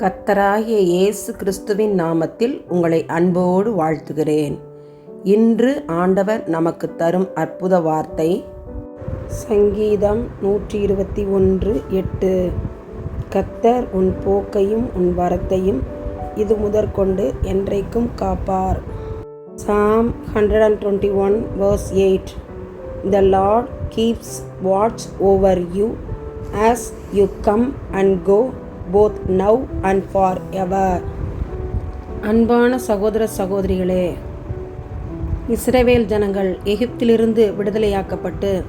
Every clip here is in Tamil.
கத்தராகிய இயேசு கிறிஸ்துவின் நாமத்தில் உங்களை அன்போடு வாழ்த்துகிறேன். இன்று ஆண்டவர் நமக்கு தரும் அற்புத வார்த்தை சங்கீதம் நூற்றி இருபத்தி ஒன்று எட்டு. கத்தர் உன் போக்கையும் உன் வரத்தையும் இது முதற்கொண்டு என்றைக்கும் காப்பார். Psalm hundred and twenty one verse eight the Lord keeps watch over you as you come and go both now and forever அன்பான சகோதர சகோதரிகளே இஸ்ரேவேல் ஜனங்கள் எகிப்திலிருந்து விடுதலையாக்கப்பட்டு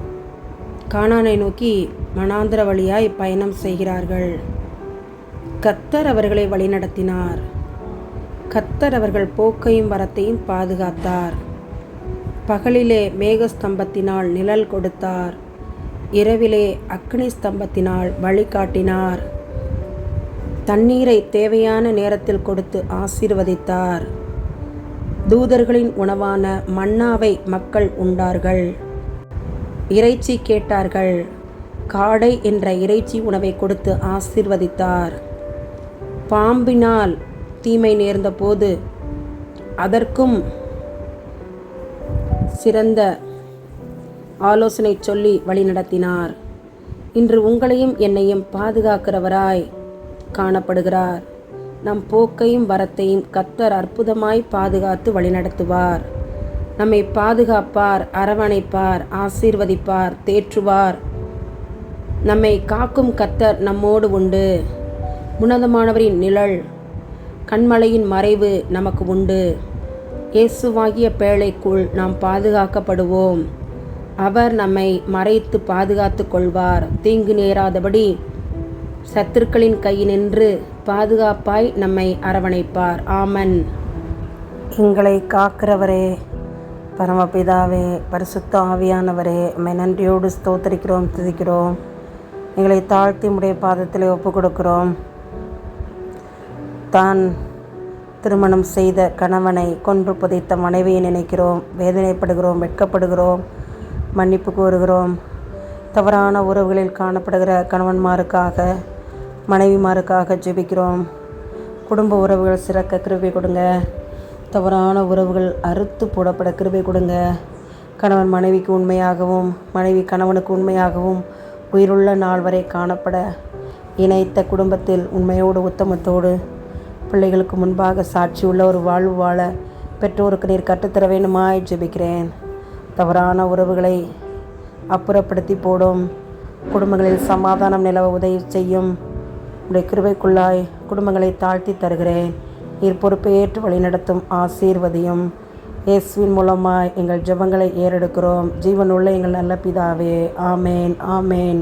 கானானை நோக்கி மனாந்திர வழியாய் பயணம் செய்கிறார்கள். கத்தர் அவர்களை வழிநடத்தினார். கத்தர் அவர்கள் போக்கையும் வரத்தையும் பாதுகாத்தார். பகலிலே மேகஸ்தம்பத்தினால் நிழல் கொடுத்தார். இரவிலே அக்னி ஸ்தம்பத்தினால் வழிகாட்டினார். தண்ணீரை தேவையான நேரத்தில் கொடுத்து ஆசீர்வதித்தார். தூதர்களின் உணவான மன்னாவை மக்கள் உண்டார்கள். இறைச்சி கேட்டார்கள். காடை என்ற இறைச்சி உணவை கொடுத்து ஆசீர்வதித்தார். பாம்பினால் தீமை நேர்ந்தபோது அதற்கும் சிறந்த ஆலோசனை சொல்லி வழிநடத்தினார். இன்று உங்களையும் என்னையும் பாதுகாக்கிறவராய் காணப்படுகிறார். நம் போக்கையும் வரத்தையும் கத்தர் அற்புதமாய் பாதுகாத்து வழிநடத்துவார். நம்மை பாதுகாப்பார் அரவணைப்பார் ஆசீர்வதிப்பார் தேற்றுவார். நம்மை காக்கும் கத்தர் நம்மோடு உண்டு. உன்னதமானவரின் நிழல் கண்மலையின் மறைவு நமக்கு உண்டு. இயேசுவாகிய பேழைக்குள் நாம் பாதுகாக்கப்படுவோம். அவர் நம்மை மறைத்து பாதுகாத்து கொள்வார். தீங்கு நேராதபடி சத்துருக்களின் கையினின்று பாதுகாப்பாய் நம்மை அரவணைப்பார். ஆமன். எங்களை காக்கிறவரே பரமபிதாவே பரிசுத்த ஆவியானவரே உம்மை நன்றியோடு ஸ்தோத்தரிக்கிறோம் துதிக்கிறோம். எங்களை தாழ்த்தி உடைய பாதத்தில் ஒப்பு கொடுக்கிறோம் தான் திருமணம் செய்த கணவனை கொன்று புதைத்த மனைவியை நினைக்கிறோம் வேதனைப்படுகிறோம் வெட்கப்படுகிறோம் மன்னிப்பு கோருகிறோம். தவறான உறவுகளில் காணப்படுகிற கணவன்மாருக்காக மனைவிமாருக்காக ஜெபிக்கிறோம். குடும்ப உறவுகள் சிறக்க கிருபை கொடுங்க. தவறான உறவுகள் அறுத்து போடப்பட கிருபை கொடுங்க. கணவன் மனைவிக்கு உண்மையாகவும் மனைவி கணவனுக்கு உண்மையாகவும் உயிருள்ள நாள் வரை காணப்பட இணைத்த குடும்பத்தில் உண்மையோடு உத்தமத்தோடு பிள்ளைகளுக்கு முன்பாக சாட்சி உள்ள ஒரு வாழ்வு வாழ பெற்றோருக்கு நீர் கற்றுத்தர வேண்டுமாய் ஜெபிக்கிறேன். தவறான உறவுகளை அப்புறப்படுத்தி போடும். குடும்பங்களில் சமாதானம் நிலவ உதவி செய்யும். உடைய கிருவைக்குள்ளாய் குடும்பங்களை தாழ்த்தி தருகிறேன். நீர் பொறுப்பேற்று வழிநடத்தும் ஆசீர்வதியும். இயேசுவின் மூலமாய் எங்கள் ஜெபங்களை ஏறெடுக்கிறோம். ஜீவனுள்ள எங்கள் நல்ல பிதாவே. ஆமேன் ஆமேன்.